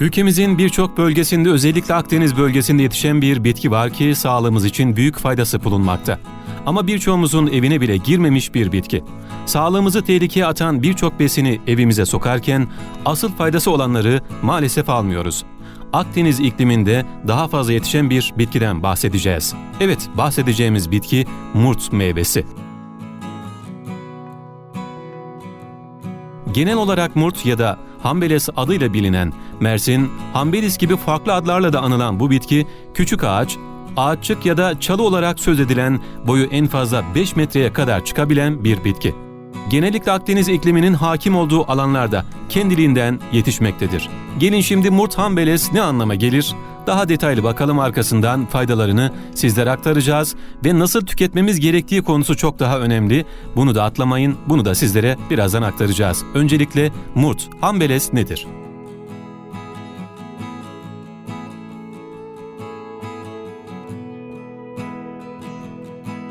Ülkemizin birçok bölgesinde özellikle Akdeniz bölgesinde yetişen bir bitki var ki sağlığımız için büyük faydası bulunmakta. Ama birçoğumuzun evine bile girmemiş bir bitki. Sağlığımızı tehlikeye atan birçok besini evimize sokarken asıl faydası olanları maalesef almıyoruz. Akdeniz ikliminde daha fazla yetişen bir bitkiden bahsedeceğiz. Evet, bahsedeceğimiz bitki murt meyvesi. Genel olarak murt ya da hambeles adıyla bilinen Mersin, hambelis gibi farklı adlarla da anılan bu bitki küçük ağaç, ağaççık ya da çalı olarak söz edilen boyu en fazla 5 metreye kadar çıkabilen bir bitki. Genellikle Akdeniz ikliminin hakim olduğu alanlarda kendiliğinden yetişmektedir. Gelin şimdi murt hambeles ne anlama gelir? Daha detaylı bakalım arkasından faydalarını sizlere aktaracağız ve nasıl tüketmemiz gerektiği konusu çok daha önemli. Bunu da atlamayın, bunu da sizlere birazdan aktaracağız. Öncelikle murt, hambeles nedir?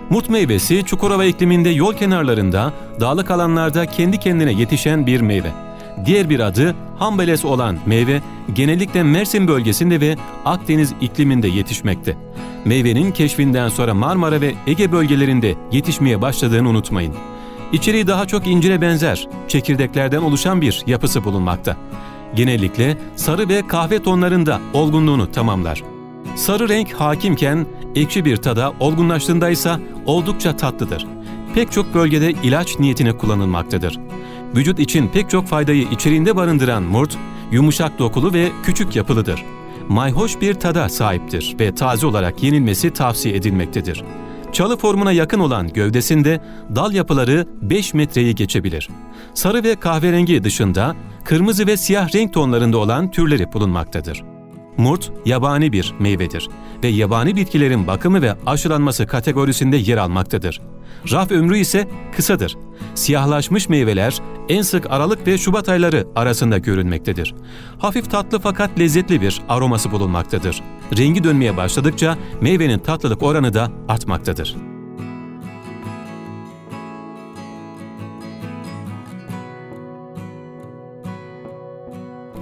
Mut meyvesi Çukurova ikliminde yol kenarlarında, dağlık alanlarda kendi kendine yetişen bir meyve. Diğer bir adı hambeles olan meyve genellikle Mersin bölgesinde ve Akdeniz ikliminde yetişmekte. Meyvenin keşfinden sonra Marmara ve Ege bölgelerinde yetişmeye başladığını unutmayın. İçeriği daha çok incire benzer, çekirdeklerden oluşan bir yapısı bulunmakta. Genellikle sarı ve kahve tonlarında olgunluğunu tamamlar. Sarı renk hakimken ekşi bir tada olgunlaştığında ise oldukça tatlıdır. Pek çok bölgede ilaç niyetine kullanılmaktadır. Vücut için pek çok faydayı içeriğinde barındıran murt, yumuşak dokulu ve küçük yapılıdır. Mayhoş bir tada sahiptir ve taze olarak yenilmesi tavsiye edilmektedir. Çalı formuna yakın olan gövdesinde dal yapıları 5 metreyi geçebilir. Sarı ve kahverengi dışında kırmızı ve siyah renk tonlarında olan türleri bulunmaktadır. Murt, yabani bir meyvedir ve yabani bitkilerin bakımı ve aşılanması kategorisinde yer almaktadır. Raf ömrü ise kısadır. Siyahlaşmış meyveler en sık Aralık ve Şubat ayları arasında görülmektedir. Hafif tatlı fakat lezzetli bir aroması bulunmaktadır. Rengi dönmeye başladıkça meyvenin tatlılık oranı da artmaktadır.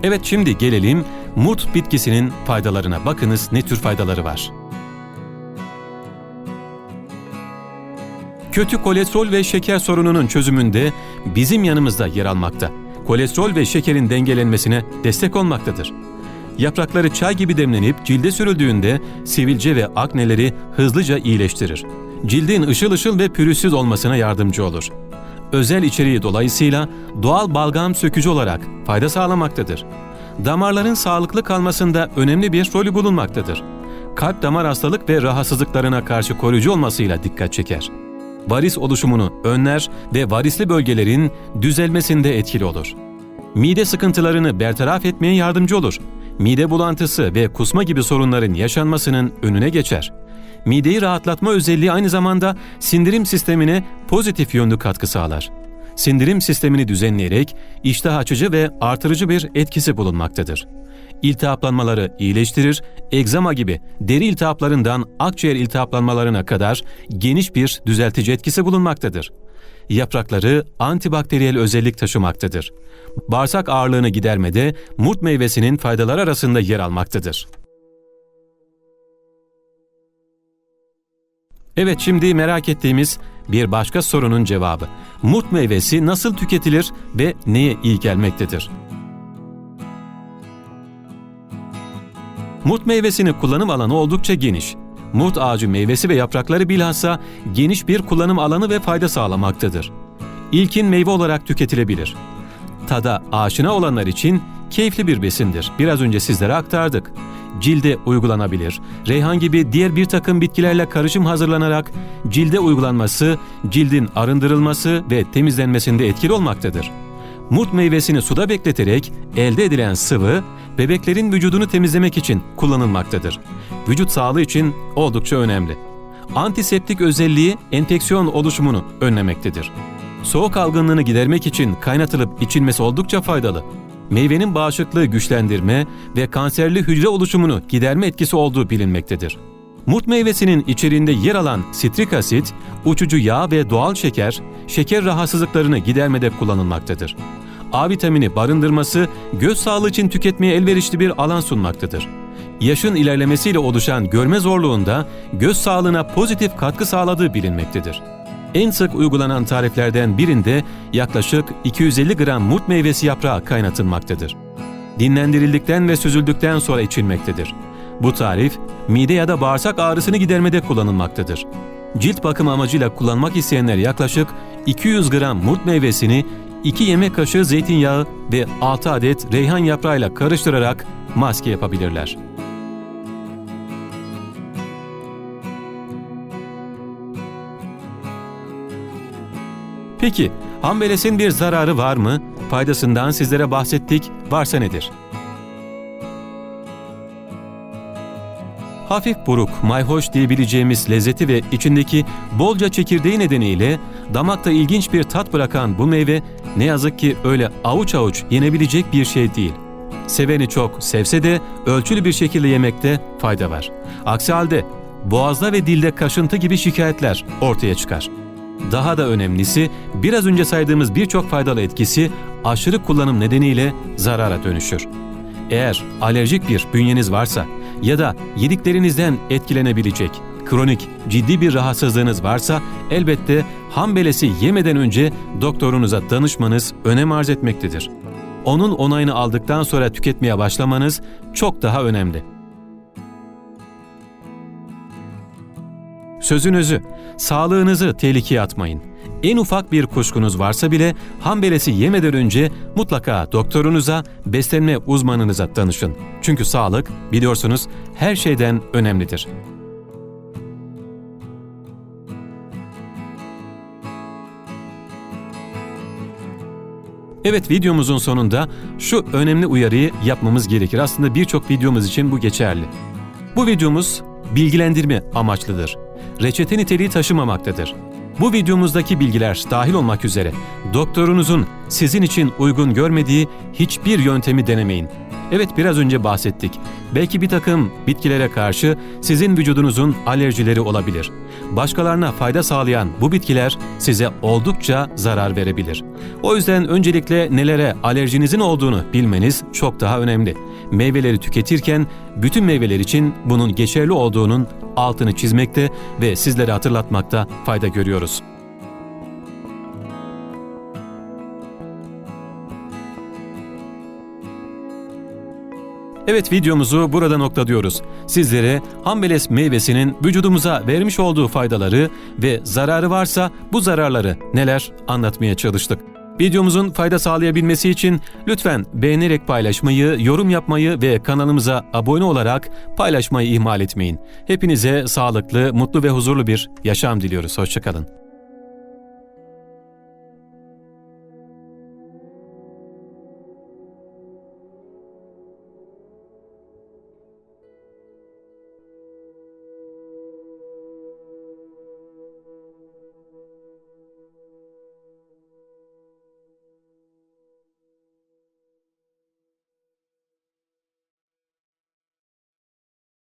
Evet şimdi gelelim murt bitkisinin faydalarına. Bakınız ne tür faydaları var. Kötü kolesterol ve şeker sorununun çözümünde bizim yanımızda yer almakta. Kolesterol ve şekerin dengelenmesine destek olmaktadır. Yaprakları çay gibi demlenip cilde sürüldüğünde sivilce ve akneleri hızlıca iyileştirir. Cildin ışıl ışıl ve pürüzsüz olmasına yardımcı olur. Özel içeriği dolayısıyla doğal balgam sökücü olarak fayda sağlamaktadır. Damarların sağlıklı kalmasında önemli bir rolü bulunmaktadır. Kalp damar hastalık ve rahatsızlıklarına karşı koruyucu olmasıyla dikkat çeker varis oluşumunu önler ve varisli bölgelerin düzelmesinde etkili olur. Mide sıkıntılarını bertaraf etmeye yardımcı olur. Mide bulantısı ve kusma gibi sorunların yaşanmasının önüne geçer. Mideyi rahatlatma özelliği aynı zamanda sindirim sistemine pozitif yönlü katkı sağlar. Sindirim sistemini düzenleyerek iştah açıcı ve artırıcı bir etkisi bulunmaktadır iltihaplanmaları iyileştirir, egzama gibi deri iltihaplarından akciğer iltihaplanmalarına kadar geniş bir düzeltici etkisi bulunmaktadır. Yaprakları antibakteriyel özellik taşımaktadır. Bağırsak ağırlığını gidermede murt meyvesinin faydaları arasında yer almaktadır. Evet şimdi merak ettiğimiz bir başka sorunun cevabı. Murt meyvesi nasıl tüketilir ve neye iyi gelmektedir? Murt meyvesinin kullanım alanı oldukça geniş. Murt ağacı meyvesi ve yaprakları bilhassa geniş bir kullanım alanı ve fayda sağlamaktadır. İlkin meyve olarak tüketilebilir. Tada aşina olanlar için keyifli bir besindir. Biraz önce sizlere aktardık. Cilde uygulanabilir. Reyhan gibi diğer bir takım bitkilerle karışım hazırlanarak cilde uygulanması, cildin arındırılması ve temizlenmesinde etkili olmaktadır. Murt meyvesini suda bekleterek elde edilen sıvı bebeklerin vücudunu temizlemek için kullanılmaktadır. Vücut sağlığı için oldukça önemli. Antiseptik özelliği enfeksiyon oluşumunu önlemektedir. Soğuk algınlığını gidermek için kaynatılıp içilmesi oldukça faydalı. Meyvenin bağışıklığı güçlendirme ve kanserli hücre oluşumunu giderme etkisi olduğu bilinmektedir. Murt meyvesinin içeriğinde yer alan sitrik asit, uçucu yağ ve doğal şeker, şeker rahatsızlıklarını gidermede kullanılmaktadır. A vitamini barındırması göz sağlığı için tüketmeye elverişli bir alan sunmaktadır. Yaşın ilerlemesiyle oluşan görme zorluğunda göz sağlığına pozitif katkı sağladığı bilinmektedir. En sık uygulanan tariflerden birinde yaklaşık 250 gram murt meyvesi yaprağı kaynatılmaktadır. Dinlendirildikten ve süzüldükten sonra içilmektedir. Bu tarif mide ya da bağırsak ağrısını gidermede kullanılmaktadır. Cilt bakım amacıyla kullanmak isteyenler yaklaşık 200 gram murt meyvesini 2 yemek kaşığı zeytinyağı ve 6 adet reyhan yaprağıyla karıştırarak maske yapabilirler. Peki, hambelesin bir zararı var mı? Faydasından sizlere bahsettik, varsa nedir? Hafif buruk, mayhoş diyebileceğimiz lezzeti ve içindeki bolca çekirdeği nedeniyle damakta ilginç bir tat bırakan bu meyve ne yazık ki öyle avuç avuç yenebilecek bir şey değil. Seveni çok sevse de ölçülü bir şekilde yemekte fayda var. Aksi halde boğazda ve dilde kaşıntı gibi şikayetler ortaya çıkar. Daha da önemlisi biraz önce saydığımız birçok faydalı etkisi aşırı kullanım nedeniyle zarara dönüşür. Eğer alerjik bir bünyeniz varsa ya da yediklerinizden etkilenebilecek kronik, ciddi bir rahatsızlığınız varsa elbette hambelesi yemeden önce doktorunuza danışmanız önem arz etmektedir. Onun onayını aldıktan sonra tüketmeye başlamanız çok daha önemli. Sözünüzü, sağlığınızı tehlikeye atmayın. En ufak bir kuşkunuz varsa bile hambelesi yemeden önce mutlaka doktorunuza, beslenme uzmanınıza danışın. Çünkü sağlık biliyorsunuz her şeyden önemlidir. Evet videomuzun sonunda şu önemli uyarıyı yapmamız gerekir. Aslında birçok videomuz için bu geçerli. Bu videomuz bilgilendirme amaçlıdır. Reçete niteliği taşımamaktadır. Bu videomuzdaki bilgiler dahil olmak üzere doktorunuzun sizin için uygun görmediği hiçbir yöntemi denemeyin. Evet biraz önce bahsettik. Belki bir takım bitkilere karşı sizin vücudunuzun alerjileri olabilir. Başkalarına fayda sağlayan bu bitkiler size oldukça zarar verebilir. O yüzden öncelikle nelere alerjinizin olduğunu bilmeniz çok daha önemli. Meyveleri tüketirken bütün meyveler için bunun geçerli olduğunun altını çizmekte ve sizlere hatırlatmakta fayda görüyoruz. Evet videomuzu burada noktalıyoruz. Sizlere hambeles meyvesinin vücudumuza vermiş olduğu faydaları ve zararı varsa bu zararları neler anlatmaya çalıştık. Videomuzun fayda sağlayabilmesi için lütfen beğenerek paylaşmayı, yorum yapmayı ve kanalımıza abone olarak paylaşmayı ihmal etmeyin. Hepinize sağlıklı, mutlu ve huzurlu bir yaşam diliyoruz. Hoşçakalın.